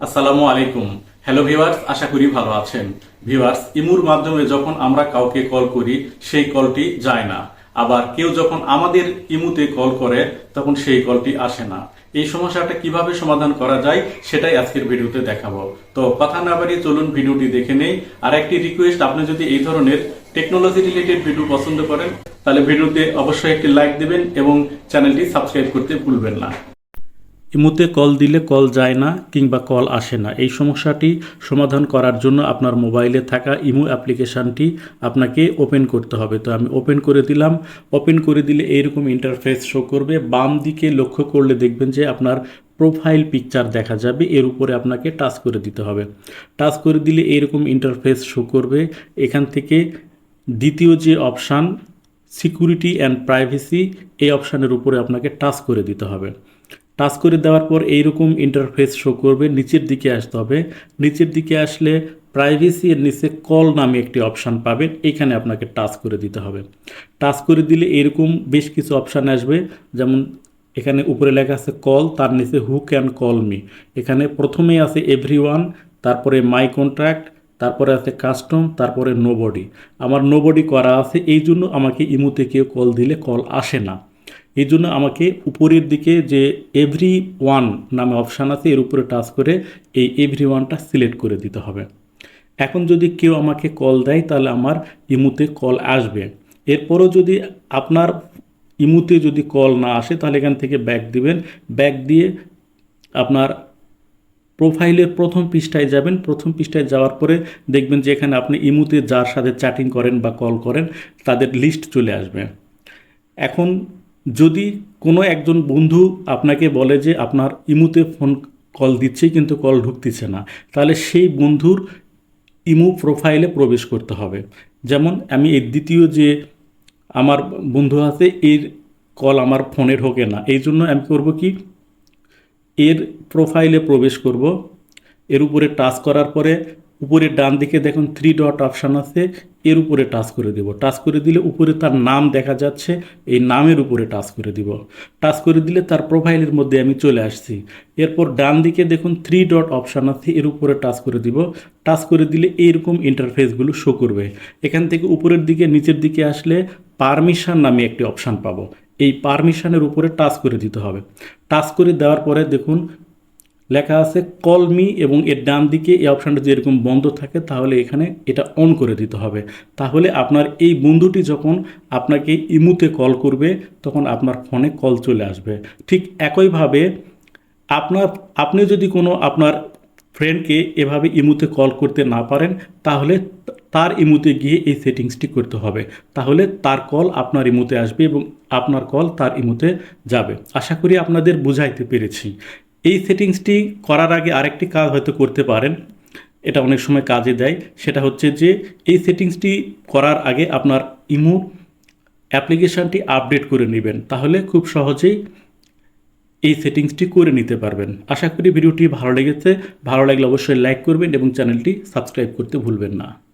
আসসালামু আলাইকুম। Hello viewers আশা করি ভালো আছেন। ভিউয়ার্স ইমুর মাধ্যমে যখন আমরা কাউকে কল করি, সেই কলটি যায় না। আবার কেউ যখন আমাদের ইমুতে কল করে, তখন সেই কলটি আসে না। এই সমস্যাটা কীভাবে সমাধান করা যায়, সেটাই আজকের ভিডিওতে দেখাবো। তো কথা না বাড়িয়ে চলুন ভিডিওটি দেখে নেই। আর একটি রিকোয়েস্ট আপনি যদি এই ধরনের টেকনোলজি রিলেটেড ভিডিও পছন্দ করেন, তাহলে ভিডিওতে অবশ্যই একটি লাইক দিবেন এবং চ্যানেলটি সাবস্ক্রাইব করতে ভুলবেন না। ইমুতে কল দিলে কল যায় না কিংবা কল আসে না। এই সমস্যাটি সমাধান করার জন্য আপনার মোবাইলে থাকা ইমু অ্যাপ্লিকেশানটি আপনাকে ওপেন করতে হবে। তো আমি ওপেন করে দিলাম। ওপেন করে দিলে এইরকম ইন্টারফেস শো করবে। বাম দিকে লক্ষ্য করলে দেখবেন যে আপনার প্রোফাইল পিকচার দেখা যাবে। এর উপরে আপনাকে টাচ করে দিতে হবে। টাচ করে দিলে এইরকম ইন্টারফেস শো করবে। এখান থেকে দ্বিতীয় যে অপশান, সিকিউরিটি অ্যান্ড প্রাইভেসি, এই অপশানের উপরে আপনাকে টাচ করে দিতে হবে। টাচ করে দেওয়ার পর এইরকম ইন্টারফেস শো করবে, নিচের দিকে আসতে হবে। নিচের দিকে আসলে প্রাইভেসি এর নিচে কল নামে একটি অপশান পাবেন, এখানে আপনাকে টাচ করে দিতে হবে। টাচ করে দিলে এরকম বেশ কিছু অপশান আসবে, যেমন এখানে উপরে লেখা আছে কল তার নিচে হু ক্যান কল মি এখানে প্রথমেই আছে এভরি তারপরে মাই কন্ট্রাক্ট তারপরে আছে কাস্টম তারপরে নোবডি আমার নোবডি করা আছে এই জন্য আমাকে ইমুতে কেউ কল দিলে কল আসে না। এই জন্য আমাকে উপরের দিকে যে এভরি ওয়ান নামে অপশান আছে, এর উপরে টাচ করে এই এভরি ওয়ানটা সিলেক্ট করে দিতে হবে। এখন যদি কেউ আমাকে কল দেয়, তাহলে আমার ইমুতে কল আসবে। এরপরও যদি আপনার ইমুতে যদি কল না আসে, তাহলে এখান থেকে ব্যাক দিবেন। ব্যাক দিয়ে আপনার প্রোফাইলের প্রথম পৃষ্ঠায় যাবেন। প্রথম পৃষ্ঠায় যাওয়ার পরে দেখবেন যে এখানে আপনি ইমুতে যার সাথে চ্যাটিং করেন বা কল করেন, তাদের লিস্ট চলে আসবে। এখন যদি কোনো একজন বন্ধু আপনাকে বলে যে আপনার ইমুতে ফোন কল দিচ্ছে কিন্তু কল ঢুকতেছে না, তাহলে সেই বন্ধুর ইমু প্রোফাইলে প্রবেশ করতে হবে। যেমন আমি এর দ্বিতীয় যে আমার বন্ধু আছে, এর কল আমার ফোনে ঢোকে না। এই জন্য আমি করব কি? এর প্রোফাইলে প্রবেশ করব। এর উপরে টাচ করার পরে উপরে ডান দিকে দেখুন থ্রি ডট অপশান আছে, এর উপরে টাচ করে দেব। টাচ করে দিলে উপরে তার নাম দেখা যাচ্ছে, এই নামের উপরে টাচ করে দিব। টাচ করে দিলে তার প্রোফাইলের মধ্যে আমি চলে আসছি। এরপর ডান দিকে দেখুন থ্রি ডট অপশান আছে, এর উপরে টাচ করে দিব। টাচ করে দিলে এইরকম ইন্টারফেসগুলো শো করবে। এখান থেকে উপরের দিকে, নিচের দিকে আসলে পারমিশন নামে একটি অপশান পাবো। এই পারমিশনের উপরে টাচ করে দিতে হবে। টাচ করে দেওয়ার পরে দেখুন লেখা আছে কলমি এবং এর ডান দিকে এই অপশানটা যদি এরকম বন্ধ থাকে, তাহলে এখানে এটা অন করে দিতে হবে। তাহলে আপনার এই বন্ধুটি যখন আপনাকে ইমুতে কল করবে, তখন আপনার ফোনে কল চলে আসবে। ঠিক একইভাবে আপনার, আপনি যদি কোনো আপনার ফ্রেন্ডকে এভাবে ইমুতে কল করতে না পারেন, তাহলে তার ইমুতে গিয়ে এই সেটিংসটি করতে হবে। তাহলে তার কল আপনার ইমুতে আসবে এবং আপনার কল তার ইমুতে যাবে। আশা করি আপনাদের বুঝাইতে পেরেছি। এই সেটিংসটি করার আগে আরেকটি কাজ হয়তো করতে পারেন। এটা অনেক সময় কাজে দেয়। সেটা হচ্ছে যে, এই সেটিংসটি করার আগে আপনার ইমো অ্যাপ্লিকেশানটি আপডেট করে নেবেন। তাহলে খুব সহজেই এই সেটিংসটি করে নিতে পারবেন। আশা করি ভিডিওটি ভালো লেগেছে। ভালো লাগলে অবশ্যই লাইক করবেন এবং চ্যানেলটি সাবস্ক্রাইব করতে ভুলবেন না।